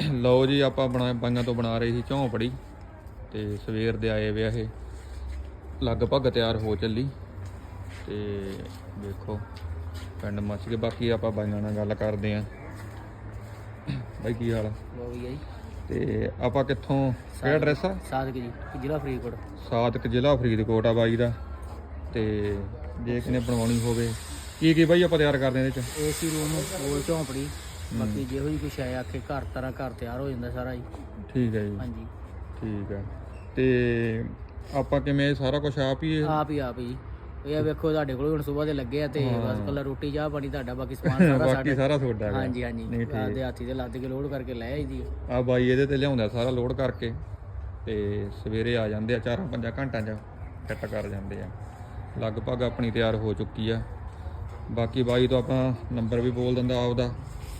ਲਓ ਜੀ ਆਪਾਂ ਬਣਾ ਬਾਈਆਂ ਤੋਂ ਬਣਾ ਰਹੇ ਸੀ ਝੌਂਪੜੀ ਤੇ ਸਵੇਰ ਦੇ ਆਏ ਵੇ ਇਹ। ਲਗਭਗ ਤਿਆਰ ਹੋ ਚੱਲੀ ਤੇ ਦੇਖੋ ਪਿੰਡ ਮੱਚ ਕੇ ਬਾਕੀ ਆਪਾਂ ਬਾਈਆਂ ਨਾਲ ਗੱਲ ਕਰਦੇ ਆਂ। ਬਾਈ ਕੀ ਹਾਲ ਆ? ਜੀ ਤੇ ਆਪਾਂ ਕਿੱਥੋਂ? ਕਿਹੜਾ ਐਡਰੈਸ ਆ? ਸਾਦਕ ਜੀ ਜ਼ਿਲ੍ਹਾ ਫਰੀਦਕੋਟ। ਸਾਦਕ ਜ਼ਿਲ੍ਹਾ ਫਰੀਦਕੋਟ ਆ ਬਾਈ ਦਾ। ਤੇ ਜੇ ਕਿਨੇ ਬਣਵਾਉਣੀ ਹੋਵੇ। ਕੀ ਕੀ ਬਾਈ ਆਪਾਂ ਤਿਆਰ ਕਰਦੇ ਆਂ ਇਹਦੇ ਚ? ਏਸੀ ਰੂਮ ਗੋਲ ਝੌਂਪੜੀ ਬਾਕੀ ਜਿਹੋ ਜੀ ਕੁਛ ਹੈ ਆਖੇ ਘਰ ਤਰ੍ਹਾਂ ਘਰ ਤਿਆਰ ਹੋ ਜਾਂਦਾ ਸਾਰਾ ਜੀ ਠੀਕ ਹੈ ਜੀ। ਹਾਂਜੀ। ਠੀਕ ਹੈ। ਤੇ ਆਪਾਂ ਕਿਵੇਂ ਇਹ ਸਾਰਾ ਕੁਝ ਆਪ ਹੀ ਆਪ ਹੀ ਆਪ ਹੀ। ਇਹ ਆ ਵੇਖੋ ਤੁਹਾਡੇ ਕੋਲ ਹੁਣ ਸਵੇਰ ਦੇ ਲੱਗੇ ਆ ਤੇ ਹਾਂ। ਬਸ ਕੱਲਾ ਰੋਟੀ ਚਾਹ ਪਾਣੀ ਤੁਹਾਡਾ ਬਾਕੀ ਸਮਾਨ ਸਾਰਾ ਬਾਕੀ ਸਾਡੇ। ਸਾਰਾ ਤੁਹਾਡਾ ਹੈਗਾ। ਹਾਂਜੀ ਹਾਂਜੀ। ਨਹੀਂ ਠੀਕ। ਹਾਥੀ ਤੇ ਲੱਦ ਕੇ ਲੋਡ ਕਰਕੇ ਲੈ ਆਈਦੀ ਆ। ਆ ਬਾਈ ਇਹਦੇ ਤੇ ਲਿਆਉਂਦਾ ਸਾਰਾ ਲੋਡ ਕਰਕੇ ਤੇ ਸਵੇਰੇ ਆ ਜਾਂਦੇ ਆ ਚਾਰਾਂ ਪੰਜਾਂ ਘੰਟਿਆਂ 'ਚ ਫਿੱਟ ਕਰ ਜਾਂਦੇ ਆ। ਲਗਭਗ ਆਪਣੀ ਤਿਆਰ ਹੋ ਚੁੱਕੀ ਆ। ਬਾਕੀ ਬਾਈ ਤੋਂ ਆਪਾਂ ਨੰਬਰ ਵੀ ਬੋਲ ਦਿੰਦਾ ਆਪਦਾ।